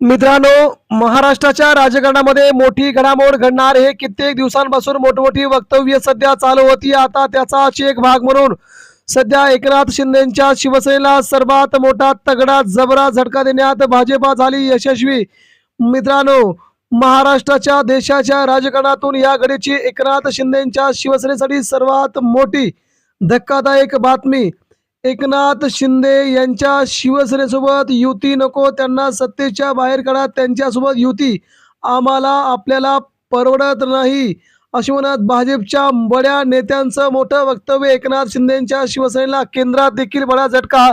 मित्रांनो महाराष्ट्राच्या राजकारणामध्ये मोठी घडामोड घडणार हे कित्येक दिवसांपासून मोठमोठी वक्तव्य सध्या चालू होती. आता त्याचाच एक भाग म्हणून सध्या एकनाथ शिंदेच्या शिवसेनेला सर्वात मोठा तगडा जबरा झटका देण्यात भाजपा झाली यशस्वी. मित्रांनो महाराष्ट्राच्या देशाच्या राजकारणातून या घडीची एकनाथ शिंदेच्या शिवसेनेसाठी सर्वात मोठी धक्कादायक बातमी एकनाथ शिंदे यांच्या शिवसेनेसोबत युती नको त्यांना सत्तेच्या बाहेर काढा त्यांच्यासोबत युती. आम्हाला आपल्याला परवडत नाही अशी म्हणत भाजपच्या बड्या नेत्यांचं मोठं वक्तव्य एकनाथ शिंदेच्या शिवसेनेला. केंद्रात देखील बडा झटका.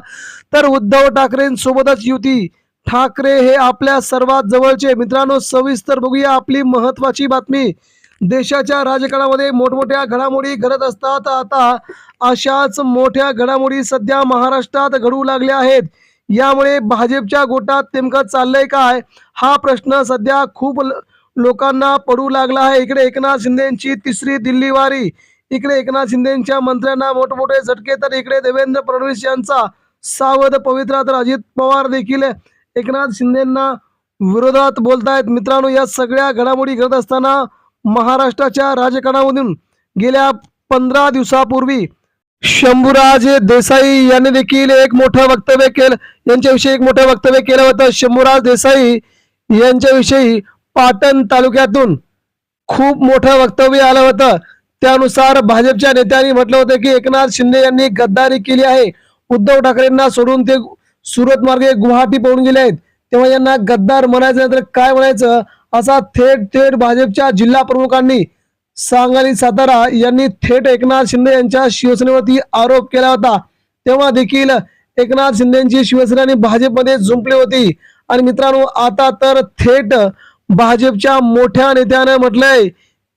तर उद्धव ठाकरेंसोबतच युती. ठाकरे हे आपल्या सर्वात जवळचे. मित्रांनो सविस्तर बघूया आपली महत्वाची बातमी. देशाच्या राजकारणामध्ये मोठमोठ्या घडामोडी घडत असतात. आता अशाच मोठ्या घडामोडी सध्या महाराष्ट्रात घडू लागल्या आहेत. यामुळे भाजपच्या गोटात नेमकं चाललंय काय? हा प्रश्न सध्या खूप ल- लोकांना पडू लागला आहे. इकडे एकनाथ शिंदेची तिसरी दिल्लीवारी. इकडे एकनाथ शिंदेच्या मंत्र्यांना मोठमोठे झटके तर इकडे देवेंद्र फडणवीस यांचा सावध पवित्रा तर अजित पवार देखील एकनाथ शिंदेना विरोधात बोलतायत. मित्रांनो या सगळ्या घडामोडी घडत असताना महाराष्ट्राच्या राजकारणामधून गेल्या पंधरा दिवसापूर्वी शंभूराज देसाई यांनी देखील एक मोठं वक्तव्य केलं. यांच्याविषयी एक मोठं वक्तव्य केलं होतं. शंभूराज देसाई यांच्याविषयी पाटण तालुक्यातून खूप मोठं वक्तव्य आलं होतं. त्यानुसार भाजपच्या नेत्यांनी म्हटलं होतं की एकनाथ शिंदे यांनी गद्दारी केली आहे. उद्धव ठाकरेंना सोडून ते सुरत मार्गे गुवाहाटी पळून गेले आहेत. तेव्हा यांना गद्दार म्हणायचं नाही तर काय म्हणायचं? असा थेट थेट भाजपच्या जिल्हा प्रमुखांनी सांगली सातारा यांनी थेट एकनाथ शिंदे यांच्या शिवसेनेवरती आरोप केला होता. तेव्हा देखील एकनाथ शिंदेची शिवसेना आणि भाजपमध्ये जुंपली होती. आणि मित्रांनो आता तर थेट भाजपच्या मोठ्या नेत्याने म्हटलंय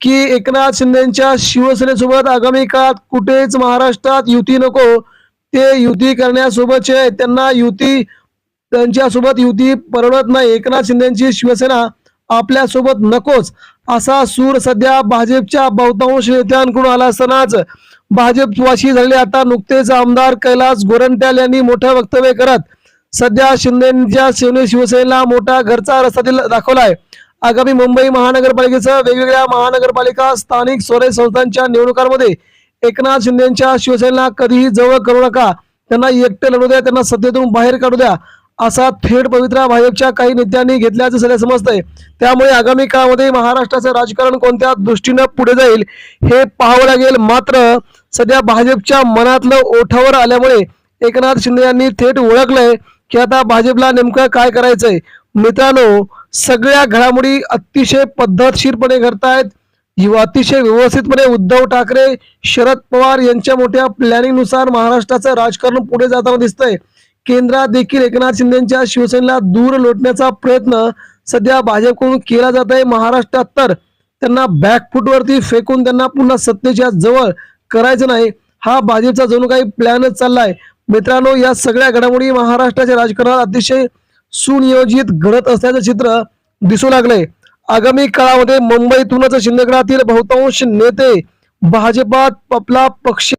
की एकनाथ शिंदेच्या शिवसेनेसोबत आगामी काळात कुठेच महाराष्ट्रात युती नको. ते युती करण्यासोबतचे त्यांना युती त्यांच्यासोबत युती परवडत नाही. एकनाथ शिंदेची शिवसेना आपल्यासोबत नकोच असा सूर सध्या भाजपच्या बहुतांश नेत्यांकडून आला असतानाच भाजपवाशी झालेले आता नुकतेच आमदार कैलास गोरंट्याल यांनी मोठं वक्तव्य करत सध्या शिंदेच्या शिवने शिवसेनेला मोठा घरचा रस्ता दाखवलाय. आगामी मुंबई महानगरपालिकेसह वेगवेगळ्या महानगरपालिका स्थानिक स्वराज्य संस्थांच्या निवडणुकांमध्ये एकनाथ शिंदेच्या शिवसेनेला कधीही जवळ करू नका. त्यांना एकटे लढू द्या त्यांना सत्तेतून बाहेर काढू द्या. असा थेट पवित्रा भाजपच्या काही नेत्यांनी घेतल्याचं सध्या समजतंय. त्यामुळे आगामी काळामध्ये महाराष्ट्राचं राजकारण कोणत्या दृष्टीनं पुढे जाईल हे पाहावं लागेल. मात्र सध्या भाजपच्या मनातलं ओठावर आल्यामुळे एकनाथ शिंदे यांनी थेट ओळखलंय की आता भाजपला नेमकं काय करायचंय. मित्रांनो सगळ्या घडामोडी अतिशय पद्धतशीरपणे घडतायत. अतिशय व्यवस्थितपणे उद्धव ठाकरे शरद पवार यांच्या मोठ्या प्लॅनिंगनुसार महाराष्ट्राचं राजकारण पुढे जाताना दिसतंय. केंद्रात देखील एकनाथ शिंदेच्या शिवसेनेला दूर लोटण्याचा प्रयत्न सध्या भाजपकडून केला जात आहे. महाराष्ट्रात तर त्यांना बॅकफुटवरती फेकून त्यांना पुन्हा सत्तेच्या जवळ करायचं नाही. हा भाजपचा जणू काही प्लॅनच चाललाय. मित्रांनो या सगळ्या घडामोडी महाराष्ट्राच्या राजकारणात अतिशय सुनियोजित घडत असल्याचं चित्र दिसू लागलंय. आगामी काळामध्ये मुंबईतूनच शिंदेगडातील बहुतांश नेते भाजपात आपला पक्ष